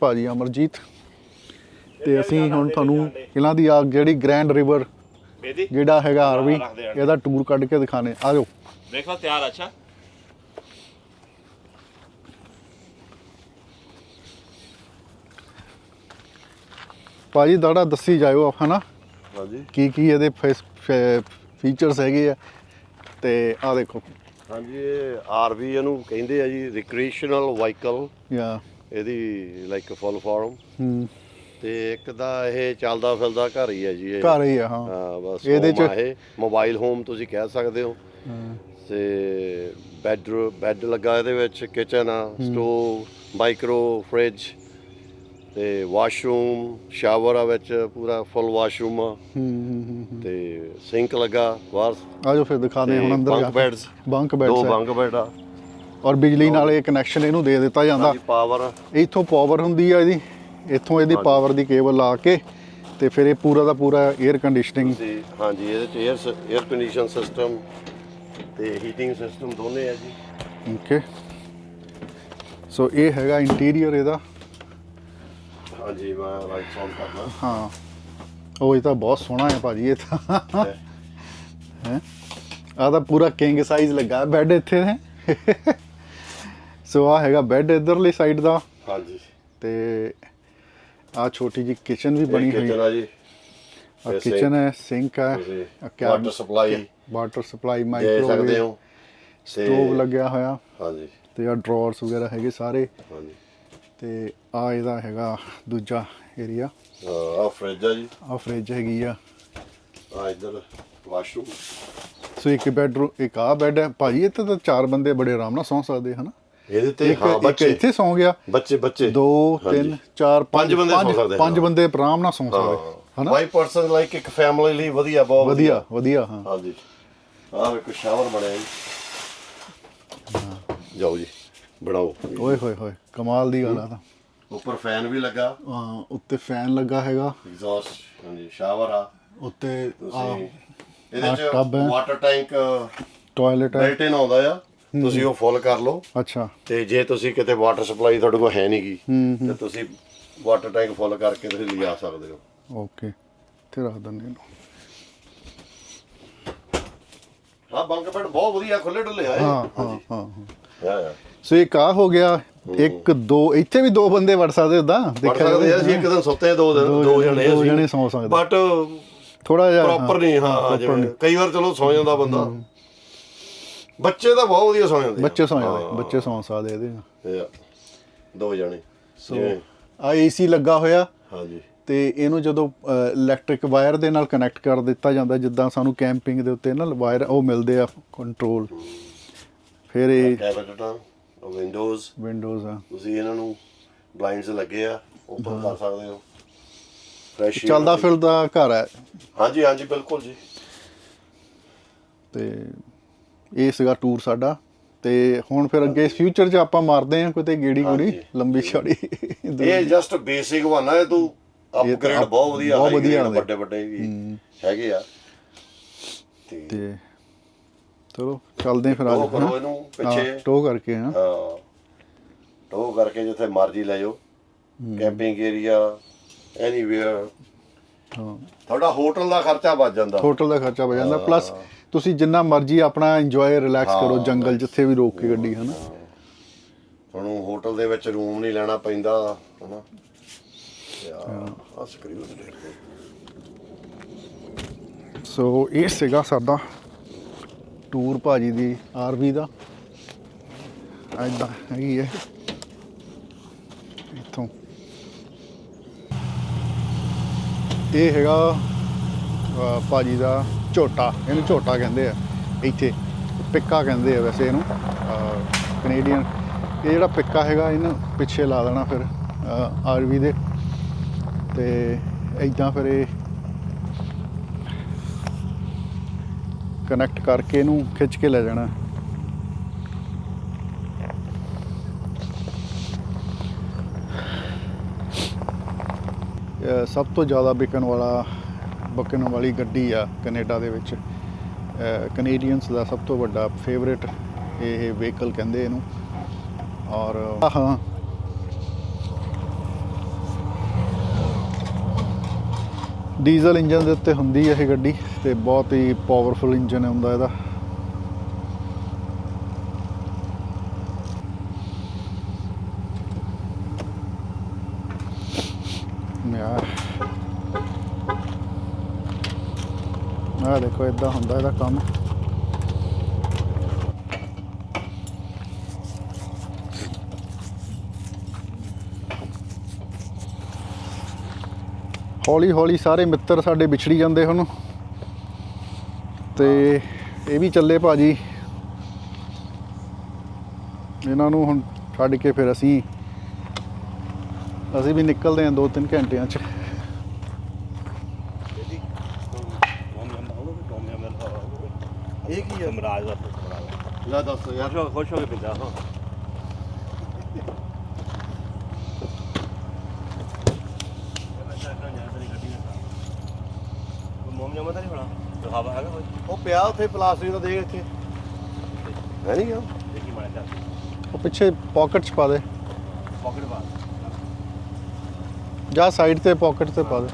ਭਾਜੀ ਅਮਰਜੀਤ। ਤੇ ਅਸੀਂ ਹੁਣ ਤੁਹਾਨੂੰ ਇਹਨਾਂ ਦੀ ਆ ਜਿਹੜੀ ਗ੍ਰੈਂਡ ਰਿਵਰ ਬੇਦੀ? ਜਿਹੜਾ ਹੈਗਾ ਆਰਵੀ ਇਹਦਾ ਟੂਰ ਕੱਢ ਕੇ ਦਿਖਾਣੇ ਆ ਜਾਓ। ਦੇਖ ਲਓ ਤਿਆਰ ਅੱਛਾ। ਭਾਜੀ ਦਾੜਾ ਦੱਸੀ ਜਾਇਓ ਹਨਾ? ਹਾਂਜੀ। ਕੀ ਕੀ ਇਹਦੇ ਫੀਚਰਸ ਹੈਗੇ ਆ? ਤੇ ਆ ਦੇਖੋ। ਹਾਂਜੀ ਇਹ ਆਰਵੀ ਇਹਨੂੰ ਕਹਿੰਦੇ ਆ ਜੀ ਰਿਕ੍ਰੀਏਸ਼ਨਲ ਵਾਹੀਕਲ ਯਾ ਇਹਦੀ ਲਾਈਕ ਫੁੱਲ ਫਾਰਮ ਹੂੰ। ਤੇ ਇੱਕ ਦਾ ਇਹ ਚੱਲਦਾ ਫਿਰਦਾ ਘਰ ਹੀ ਹੈ ਜੀ ਇਹ। ਘਰ ਹੀ ਆ ਹਾਂ। ਹਾਂ ਬਸ ਇਹਦੇ ਚ- ਇਹ। ਮੋਬਾਈਲ ਹੋਮ ਤੁਸੀਂ ਕਹਿ ਸਕਦੇ ਹੋ। ਤੇ ਬੈੱਡ ਬੈੱਡ ਲੱਗਾ ਇਹਦੇ ਵਿੱਚ ਕਿਚਨ ਆ ਸਟੋਵ ਮਾਈਕਰੋ ਫ੍ਰਿਜ ਤੇ ਵਾਸ਼ਰੂਮ ਸ਼ਾਵਰ ਆ ਵਿੱਚ ਪੂਰਾ ਫੁੱਲ ਵਾਸ਼ਰੂਮ ਆ। ਤੇ ਸਿੰਕ ਲੱਗਾ ਬਾਹਰ। ਆ ਜਾਓ ਫਿਰ ਦਿਖਾਦੇ ਹੁਣ ਅੰਦਰ ਜਾ ਬੰਕ ਬੈਡਸ ਬੰਕ ਦੋ ਬੰਕ ਬੈਡ ਆ। ਔਰ ਬਿਜਲੀ ਨਾਲ ਇਹ ਕਨੈਕਸ਼ਨ ਇਹਨੂੰ ਦੇ ਦਿੱਤਾ ਜਾਂਦਾ। ਪਾਵਰ ਇੱਥੋਂ ਪਾਵਰ ਹੁੰਦੀ ਆ ਇਹਦੀ। ਇੱਥੋਂ ਇਹਦੀ ਪਾਵਰ ਦੀ ਕੇਬਲ ਲਾ ਕੇ ਤੇ ਫਿਰ ਇਹ ਪੂਰਾ ਦਾ ਪੂਰਾ 에ਅਰ ਕੰਡੀਸ਼ਨਿੰਗ ਜੀ ਹਾਂਜੀ ਇਹਦੇ ਚ 에ਅਰ 에ਅਰ ਕੰਡੀਸ਼ਨ ਸਿਸਟਮ ਤੇ ਹੀਟਿੰਗ ਸਿਸਟਮ ਦੋਨੇ ਆ ਜੀ। ਓਕੇ ਸੋ ਇਹ ਹੈਗਾ ਇੰਟੀਰੀਅਰ ਇਹਦਾ। ਹਾਂਜੀ ਮੈਂ ਰਾਈਟ ਔਨ ਕਰਨਾ ਹਾਂ। ਉਹ ਇਹ ਤਾਂ ਬਹੁਤ ਸੋਹਣਾ ਹੈ ਭਾਜੀ ਇਹ ਤਾਂ। ਹੈ। ਆਹ ਤਾਂ ਪੂਰਾ ਕਿੰਗ ਸਾਈਜ਼ ਲੱਗਾ ਬੈੱਡ ਇੱਥੇ। ਹੈ ਸੋ ਆ ਹੈਗਾ ਬੈੱਡ ਇਧਰਲੀ ਸਾਈਡ ਦਾ। ਹਾਂਜੀ। ਤੇ ਆ ਛੋਟੀ ਜੀ ਕਿਚਨ ਵੀ ਬਣੀ ਹੋਈ ਕਿਚਨ ਆ ਜੀ। ਆ ਕਿਚਨ ਹੈ ਸਿੰਕ ਹੈ ਵਾਟਰ ਸਪਲਾਈ ਵਾਟਰ ਸਪਲਾਈ ਦੇ ਸਕਦੇ ਮਾਈਕ੍ਰੋਵੇਵ ਹੋ ਸਟੋਵ ਲੱਗਿਆ ਹੋਇਆ। ਹਾਂਜੀ। ਤੇ ਆ ਡਰਾਅਰਸ ਵਗੈਰਾ ਹੈਗੇ ਸਾਰੇ। ਹਾਂਜੀ। ਤੇ ਆ ਇਹਦਾ ਹੈਗਾ ਦੂਜਾ ਏਰੀਆ ਆ ਫ੍ਰਿਜ ਆ ਜੀ। ਆ ਫ੍ਰਿਜ ਹੈਗੀ ਆ। ਆ ਇੱਧਰ ਵਾਸ਼ਰੂਮ ਸੋ ਇੱਕ ਬੈਡਰੂਮ ਇੱਕ ਆ ਬੈੱਡ ਹੈ। ਭਾਜੀ ਇੱਥੇ ਤਾਂ ਚਾਰ ਬੰਦੇ ਬੜੇ ਆਰਾਮ ਨਾਲ ਸੌਂ ਸਕਦੇ ਹਨ? ਇਹਦੇ ਤੇ ਇੱਕ ਹਾਂ ਇੱਕ ਬੱਚੇ। ਇੱਥੇ ਸੌਂ ਗਿਆ। ਬੱਚੇ ਬੱਚੇ। ਦੋ ਹਾਂਜੀ। ਤਿੰਨ ਚਾਰ ਪੰਜ ਬੰਦੇ ਸੌਂ ਸਕਦੇ ਪੰਜ। ਬੰਦੇ ਆਰਾਮ ਨਾਲ ਸੌਂ ਸਕਦੇ। ਹਨਾ? ਵਾਈ ਪਰਸਨ ਲਾਈਕ ਇੱਕ ਫੈਮਿਲੀ ਲਈ ਵਧੀਆ ਬਹੁਤ ਵਧੀਆ ਵਧੀਆ। ਹਾਂ। ਹਾਂਜੀ। ਆਹ ਇੱਕ ਸ਼ਾਵਰ ਬਣਿਆ ਜੀ। ਜਾਓ ਜੀ ਬਣਾਓ। ਓਏ ਹੋਏ ਹੋਏ ਕਮਾਲ ਦੀ ਗੱਲ ਆ ਤਾਂ। ਉੱਪਰ ਫੈਨ ਵੀ ਲੱਗਾ। ਹਾਂ, ਉੱਤੇ ਫੈਨ ਲੱਗਾ ਹੈਗਾ। ਐਗਜ਼ੌਸਟ ਹਾਂਜੀ ਸ਼ਾਵਰ ਆ। ਉੱਤੇ ਆ ਤੁਸੀਂ ਇਹਦੇ ਆਹ ਚ ਹੈ। ਵਾਟਰ ਟੈਂਕ ਟਾਇਲਟ ਹੈ। ਬਿਲਟ ਇਨ ਆਉਂਦਾ ਆ। ਤੁਸੀਂ ਉਹ ਫੁੱਲ ਕਰ ਲਓ। ਅੱਛਾ। ਤੇ ਜੇ ਤੁਸੀਂ ਕਿਤੇ ਵਾਟਰ ਸਪਲਾਈ ਤੁਹਾਡੇ ਕੋਲ ਹੈ ਨਹੀਂਗੀ ਤੇ ਤੁਸੀਂ ਵਾਟਰ ਟੈਂਕ ਫੁੱਲ ਕਰਕੇ ਤੁਸੀਂ ਲਿਜਾ ਸਕਦੇ ਹੋ। ਓਕੇ ਤੇ ਰੱਖ ਦਿੰਦੇ ਇਹਨੂੰ ਹਾਂ ਬੰਕ ਬੈਡ ਬਹੁਤ ਵਧੀਆ ਖੁੱਲੇ ਡੁੱਲੇ ਆ ਇਹ। ਹਾਂ ਹਾਂ ਹਾਂਜੀ। ਹਾਂ ਹਾਂ। ਹਾਂ। ਹਾਂ ਸੋ ਇੱਕ ਆ ਹੋ ਗਿਆ ਇੱਕ ਦੋ ਇੱਥੇ ਵੀ ਦੋ ਬੰਦੇ ਵੜ ਸਕਦੇ ਉਦਾਂ ਪੜ ਸਕਦੇ ਆ ਅਸੀਂ ਇੱਕ ਦਿਨ ਸੁੱਤੇ ਦੋ ਦਿਨ ਦੋ ਜਣੇ ਦੋ ਜਣੇ ਸੌਂ ਸਕਦੇ। ਬਟ ਥੋੜਾ ਜਿਹਾ ਪ੍ਰੋਪਰ ਨਹੀਂ ਹਾਂ ਜਿਵੇਂ ਕਈ ਵਾਰ ਚਲੋ ਸੌ ਜਾਂਦਾ ਬੰਦਾ। ਬੱਚੇ ਤਾਂ ਬਹੁਤ ਵਧੀਆ ਸੌ ਜਾਂਦੇ ਆ। ਬੱਚੇ ਸੌਂ ਜਾਂਦੇ। ਬੱਚੇ ਸੌਂ ਸਕਦੇ ਇਹਦੇ ਨਾਲ ਇਹ ਆ, ਦੋ ਜਣੇ ਸੋ ਜਿਵੇਂ ਆ ਏਸੀ ਲੱਗਾ ਹੋਇਆ। ਹਾਂਜੀ। ਤੇ ਇਹਨੂੰ ਜਦੋਂ ਇਲੈਕਟ੍ਰਿਕ ਵਾਇਰ ਦੇ ਨਾਲ ਕਨੈਕਟ ਕਰ ਦਿੱਤਾ ਜਾਂਦਾ ਜਿੱਦਾਂ ਸਾਨੂੰ ਕੈਂਪਿੰਗ ਦੇ ਉੱਤੇ ਨਾ ਵਾਇਰ ਉਹ ਮਿਲਦੇ ਆ ਕੰਟਰੋਲ ਫਿਰ ਇਹ ਕੈਬਨਟਾਂ ਵਿੰਡੋਜ਼ ਵਿੰਡੋਜ਼ ਆ। ਤੁਸੀਂ ਇਹਨਾਂ ਨੂੰ ਬਲਾਈਂਡਸ ਲੱਗੇ ਆ ਓਪਨ ਕਰ ਸਕਦੇ ਹੋ। ਫਰੈਸ਼ ਚੱਲਦਾ ਫਿਰਦਾ ਘਰ ਹੈ ਹਾਂਜੀ ਹਾਂਜੀ ਬਿਲਕੁਲ ਜੀ। ਤੇ ਇਹ ਸੀਗਾ ਟੂਰ ਸਾਡਾ। ਤੇ ਹੁਣ ਫਿਰ ਅੱਗੇ ਫਿਊਚਰ 'ਚ ਆਪਾਂ ਮਾਰਦੇ ਆ ਕਿਤੇ ਗੇੜੀ ਗੂੜੀ। ਲੰਬੀ ਛੜੀ ਇਹ ਜਸਟ ਬੇਸਿਕ ਬਣਾ ਹੈ ਤੂੰ ਅਪਗ੍ਰੇਡ ਅਪ- ਬਹੁਤ ਵਧੀਆ ਬਹੁਤ ਵਧੀਆ। ਵੱਡੇ ਵੱਡੇ ਵੀ ਹੈਗੇ ਆ। ਤੇ ਚਲੋ ਚੱਲਦੇ ਫਿਰ ਅੱਜ ਕਰੋ ਇਹਨੂੰ ਪਿੱਛੇ। ਟੋ ਕਰਕੇ ਹਾਂ। ਹਾਂ। ਟੋ ਕਰਕੇ ਜਿੱਥੇ ਮਰਜ਼ੀ ਲੈ ਜਾਓ। ਕੈਂਪਿੰਗ ਏਰੀਆ ਐਨੀਵੇਅਰ ਹਾਂ। ਤੁਹਾਡਾ ਹੋਟਲ ਦਾ ਖਰਚਾ ਬਚ ਜਾਂਦਾ। ਹੋਟਲ ਦਾ ਖਰਚਾ ਬਚ ਜਾਂਦਾ। ਪਲੱਸ ਤੁਸੀਂ ਜਿੰਨਾ ਮਰਜ਼ੀ ਆਪਣਾ ਇੰਜੋਏ ਰਿਲੈਕਸ ਕਰੋ ਜੰਗਲ ਜਿੱਥੇ ਵੀ ਰੋਕ ਕੇ ਗੱਡੀ ਹਨਾ? ਤੁਹਾਨੂੰ ਹੋਟਲ ਦੇ ਵਿੱਚ ਰੂਮ ਨਹੀਂ ਲੈਣਾ ਪੈਂਦਾ ਹਨਾ? ਯਾਰ ਆ ਸਕਰੀਨ ਦੇ ਸੋ ਇਹ ਸੀਗਾ ਸਾਡਾ ਟੂਰ ਭਾਜੀ ਦੀ ਆਰਵੀ ਦਾ। ਐਦਾਂ ਹੈਗੀ ਹੈ। ਇੱਥੋਂ। ਇਹ ਹੈਗਾ ਭਾਜੀ ਦਾ ਝੋਟਾ, ਇਹਨੂੰ ਝੋਟਾ ਕਹਿੰਦੇ ਆ, ਇੱਥੇ, ਪਿੱਕਾ ਕਹਿੰਦੇ ਆ ਵੈਸੇ ਇਹਨੂੰ ਕੈਨੇਡੀਅਨ ਇਹ ਜਿਹੜਾ ਪਿੱਕਾ ਹੈਗਾ, ਇਹਨੂੰ ਪਿੱਛੇ ਲਾ ਦੇਣਾ ਫਿਰ ਆਰਵੀ ਦੇ। ਤੇ ਐਦਾਂ ਫਿਰ ਇਹ ਕਨੈਕਟ ਕਰਕੇ ਇਹਨੂੰ ਖਿੱਚ ਕੇ ਲੈ ਜਾਣਾ। ਸਭ ਤੋਂ ਜ਼ਿਆਦਾ ਵਿਕਣ ਵਾਲਾ ਬੁੱਕਣ ਵਾਲੀ ਗੱਡੀ ਆ ਕੈਨੇਡਾ ਦੇ ਵਿੱਚ। ਕੈਨੇਡੀਅਨਸ ਦਾ ਸਭ ਤੋਂ ਵੱਡਾ ਫੇਵਰਿਟ ਇਹ ਵਹੀਕਲ ਕਹਿੰਦੇ ਇਹਨੂੰ। ਔਰ ਹਾਂ। ਡੀਜ਼ਲ ਇੰਜਨ ਦੇ ਉੱਤੇ ਹੁੰਦੀ ਹੈ ਇਹ ਗੱਡੀ ਤੇ ਬਹੁਤ ਹੀ ਪਾਵਰਫੁਲ ਇੰਜਨ ਹੁੰਦਾ ਇਹਦਾ। ਯਾਰ ਆਹ ਦੇਖੋ ਇਦਾਂ ਹੁੰਦਾ ਇਹਦਾ ਕੰਮ। ਹੌਲੀ ਹੌਲੀ ਸਾਰੇ ਮਿੱਤਰ ਸਾਡੇ ਵਿਛੜੀ ਜਾਂਦੇ ਹੁਣ। ਤੇ ਇਹ ਵੀ ਚੱਲੇ ਭਾਜੀ। ਇਹਨਾਂ ਨੂੰ ਹੁਣ ਛੱਡ ਕੇ ਫਿਰ ਅਸੀਂ ਅਸੀਂ ਵੀ ਨਿਕਲਦੇ ਹਾਂ 2-3 ਘੰਟਿਆਂ 'ਚ। ਹੈ ਮਹਾਰਾਜ ਦਾ ਪੁੱਤਰ ਲੈ ਦੱਸ ਖੁਸ਼ ਹੋ ਖੁਸ਼ ਹੋ ਕੇ ਪਿੰਦਾ ਹਾਂ ਮੋਮ ਜਮਾ ਤਾਂ ਨਹੀਂ ਹੋਣਾ ਦਿਖਾਵਾ ਹੈਗਾ ਕੋਈ ਉਹ ਪਿਆ ਉੱਥੇ ਪਲਾਸਟਿਕ ਦਾ ਦੇਖ ਇੱਥੇ ਹੈ ਨਹੀਂ ਗਿਆ ਦੇਖੀ ਮਾੜਾ ਚੱਲ ਉਹ ਪਿੱਛੇ ਪਾਕਟ 'ਚ ਪਾ ਦੇ ਪਾਕਟ ਬਾਹਰ ਜਾਂ ਸਾਈਡ ਤੇ ਪਾਕਟ ਤੇ ਪਾ ਦੇ